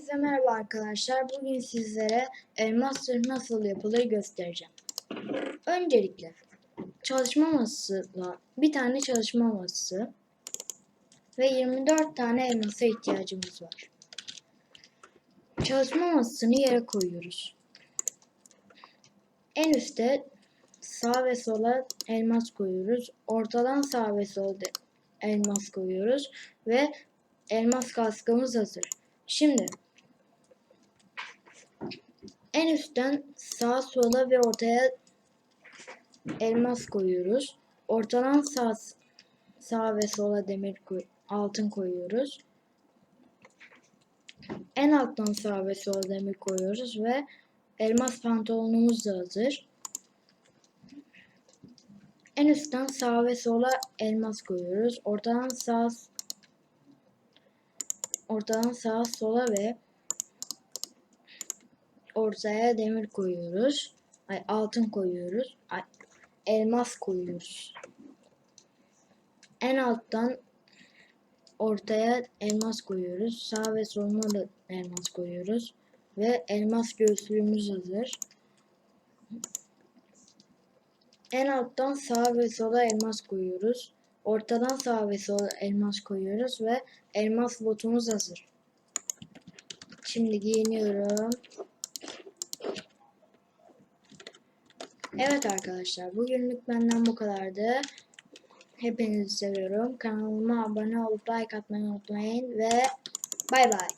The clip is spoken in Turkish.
Hepinize merhaba arkadaşlar. Bugün sizlere elmas nasıl yapılır göstereceğim. Öncelikle çalışma masasıyla bir tane çalışma masası ve 24 tane elmasa ihtiyacımız var. Çalışma masasını yere koyuyoruz. En üstte sağ ve sola elmas koyuyoruz. Ortadan sağ ve sola elmas koyuyoruz ve elmas kaskımız hazır. Şimdi en üstten sağa sola ve ortaya elmas koyuyoruz. Ortadan sağ sağ ve sola demir koy, altın koyuyoruz. En alttan sağ ve sola demir koyuyoruz ve elmas pantolonumuz da hazır. En üstten sağ ve sola elmas koyuyoruz. Ortadan sağ ortadan sağa sola ve ortaya demir koyuyoruz. Ay altın koyuyoruz. Ay, elmas koyuyoruz. En alttan ortaya elmas koyuyoruz. Sağ ve soluna da elmas koyuyoruz. Ve elmas göğüslüğümüz hazır. En alttan sağa ve sola elmas koyuyoruz. Ortadan sağa ve sola elmas koyuyoruz ve elmas botumuz hazır. Şimdi giyiniyorum. Evet arkadaşlar bugünlük benden bu kadardı. Hepinizi seviyorum. Kanalıma abone olup like atmayı unutmayın ve bay bay.